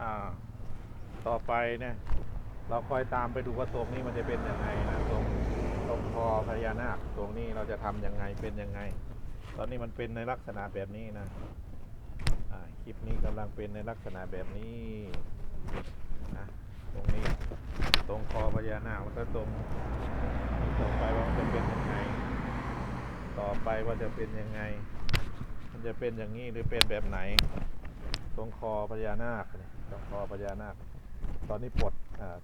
อ่า ต่อไปเนี่ยเราคอยตามไปดูว่าตรงนี้มันจะเป็นยังไงนะตรงตรงคอพญานาคตรงนี้เราจะทำยังไงเป็นยังไง ตอนนี้มันเป็นในลักษณะแบบนี้นะคลิปนี้กำลังเป็นในลักษณะแบบนี้นะตรงนี้ตรงคอพญานาคแล้วก็ตรงต่อไปว่ามันจะเป็นยังไง ต่อไปว่าจะเป็นยังไง มันจะเป็นอย่างนี้หรือเป็นแบบไหน ตรงคอพญานาคเนี่ย ตรงคอพญานาค ตอนนี้ปลด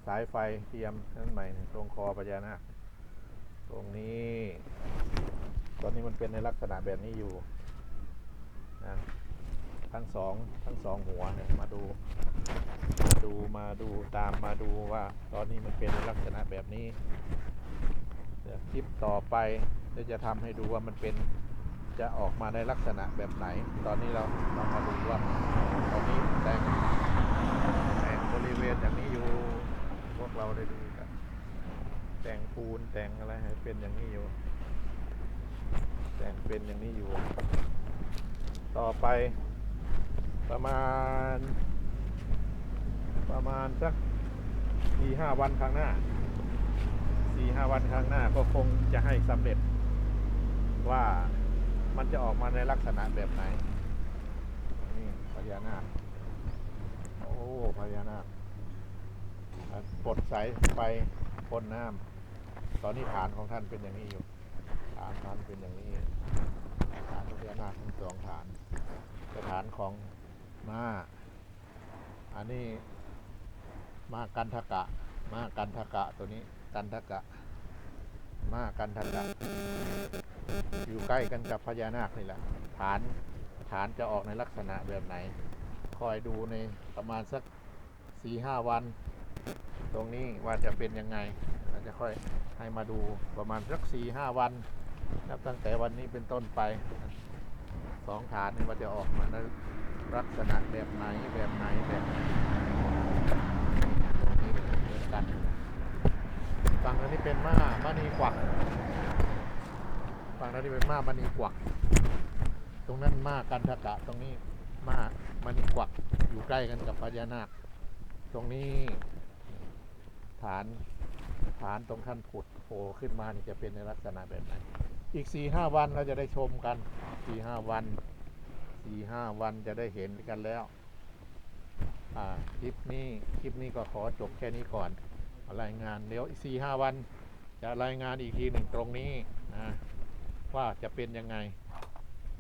สายไฟเทียมนั่นใหม่ตรงคอพญานาค ตรงนี้ ตอนนี้มันเป็นในลักษณะแบบนี้อยู่นะทั้งสองทั้งสองหัวเนี่ยมาดูมาดูมาดูตามมาดูว่าตอนนี้มันเป็นในลักษณะแบบนี้เดี๋ยวคลิปต่อไปเดี๋ยวจะทำให้ดูว่ามันเป็นจะออกมาในลักษณะแบบไหน ตอนนี้เราเรามาดูว่า ตอนนี้แต่งแต่งบริเวณอย่างนี้อยู่ พวกเรา ได้ดูกัน แต่งปูนแต่งอะไรให้เป็นอย่างนี้อยู่ แต่งเป็นอย่างนี้อยู่ ต่อไป ประมาณ ประมาณสักสี่ห้าวันข้างหน้าสี่ห้าวันข้างหน้าก็คงจะให้สำเร็จว่ามันจะออกมาในลักษณะแบบไหน นี่พญานาคโอ้พญานาค ปลดสายไฟพ่นน้ำตอนนี้ฐานของท่านเป็นอย่างนี้อยู่ ฐานท่านเป็นอย่างนี้ ฐานพญานาคทั้งสองฐานแต่ฐานของม้าอันนี้มากันทกะ มากันทกะตัวนี้กันทกะ มากันทกะ อยู่ใกล้กันกับพญานาคนี่แหละ ฐานฐานจะออกในลักษณะแบบไหน คอยดูในประมาณสักสี่ห้าวัน ตรงนี้ว่าจะเป็นยังไงเราจะค่อยให้มาดูประมาณสักสี่ห้าวันนับตั้งแต่วันนี้เป็นต้นไปสองฐานนี่ว่าจะออกมาในลักษณะแบบไหนแบบไหนแบบไหนตรงนี้เหมือนกันฝั่งนั้นนี่เป็นม้ามณีกวักฝั่งนั้นนี่เป็นม้ามณีกวัก ตรงนั้นม้ากันทกะตรงนี้ม้ามณีกวักอยู่ใกล้กันกับพญานาค ตรงนี้ ฐานฐานตรงขั้นผุดโผล่ขึ้นมานี่จะเป็นในลักษณะแบบไหนอีกสี่ห้าวันเราจะได้ชมกันสี่ห้าวันสี่ห้าวันจะได้เห็นกันแล้วคลิปนี้คลิปนี้ก็ขอจบแค่นี้ก่อน รายงานเดี๋ยวอีกสี่ห้าวัน จะรายงานอีกทีหนึ่งตรงนี้นะว่าจะเป็นยังไง